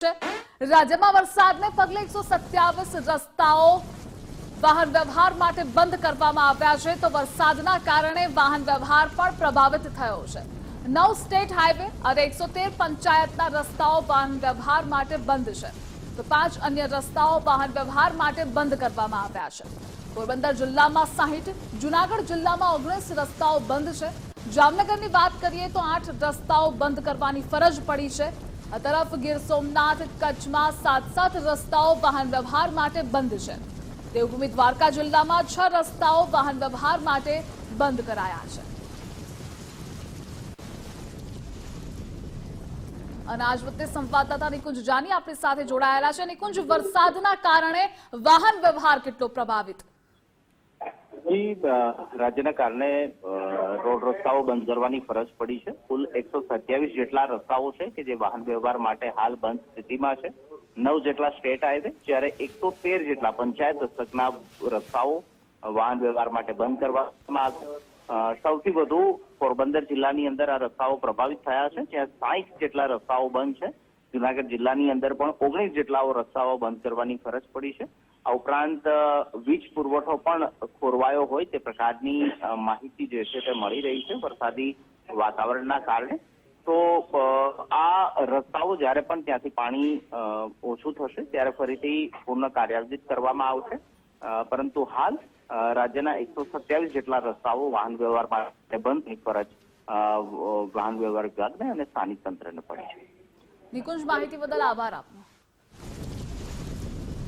રાજ્યમાં વરસાદને પગલે એકસો રસ્તાઓ વાહન વ્યવહાર માટે બંધ કરવામાં આવ્યા છે. તો વરસાદના કારણે વાહન વ્યવહાર પણ પ્રભાવિત થયો છે. નવ સ્ટેટ હાઈવે અને એકસો પંચાયતના રસ્તાઓ વાહન વ્યવહાર માટે બંધ છે. તો પાંચ અન્ય રસ્તાઓ વાહન વ્યવહાર માટે બંધ કરવામાં આવ્યા છે. પોરબંદર જિલ્લામાં સાહીઠ, જુનાગઢ જિલ્લામાં ઓગણીસ રસ્તાઓ બંધ છે. જામનગરની વાત કરીએ તો આઠ રસ્તાઓ બંધ કરવાની ફરજ પડી છે. આ તરફ ગીર સોમનાથ, કચ્છમાં સાત સાત રસ્તાઓ વાહન વ્યવહાર માટે બંધ છે. દેવભૂમિ દ્વારકા જિલ્લામાં છ રસ્તાઓ વાહન વ્યવહાર માટે બંધ કરાયા છે. અને આજ વખતે સંવાદદાતા નિકુંજ જાની આપણી સાથે જોડાયેલા છે. નિકુંજ, વરસાદના કારણે વાહન વ્યવહાર કેટલો પ્રભાવિત જી રાજ્યના કારણે રોડ રસ્તાઓ બંધ કરવાની ફરજ પડી છે. કુલ એકસો સત્યાવીસ જેટલા રસ્તાઓ છે કે જે વાહન વ્યવહાર માટે હાલ બંધ સ્થિતિમાં છે. નવ જેટલા સ્ટેટ હાઈવે, જ્યારે એકસો તેર જેટલા પંચાયત દસ્તકના રસ્તાઓ વાહન વ્યવહાર માટે બંધ કરવામાં આવ્યા સૌથી વધુ પોરબંદર જિલ્લાની અંદર આ રસ્તાઓ પ્રભાવિત થયા છે, જ્યાં સાહીઠ જેટલા રસ્તાઓ બંધ છે. જુનાગઢ જિલ્લાની અંદર પણ ઓગણીસ જેટલા રસ્તાઓ બંધ કરવાની ફરજ પડી છે. આ ઉપરાંત વીજ પુરવઠો પણ ખોરવાયો હોય તે પ્રકારની માહિતી જે છે તે મળી રહી છે વરસાદી વાતાવરણના કારણે. તો આ રસ્તાઓ જ્યારે પણ ત્યાંથી પાણી ઓછું થશે ત્યારે ફરીથી પૂર્ણ કાર્યાન્વિત કરવામાં આવશે. પરંતુ હાલ રાજ્યના એકસો સત્યાવીસ જેટલા રસ્તાઓ વાહન વ્યવહાર માટે બંધની ફરજ વાહન વ્યવહાર વિભાગને અને સ્થાનિક તંત્રને પડી છે. નિકુંજ, માહિતી બદલ આભાર આપનો.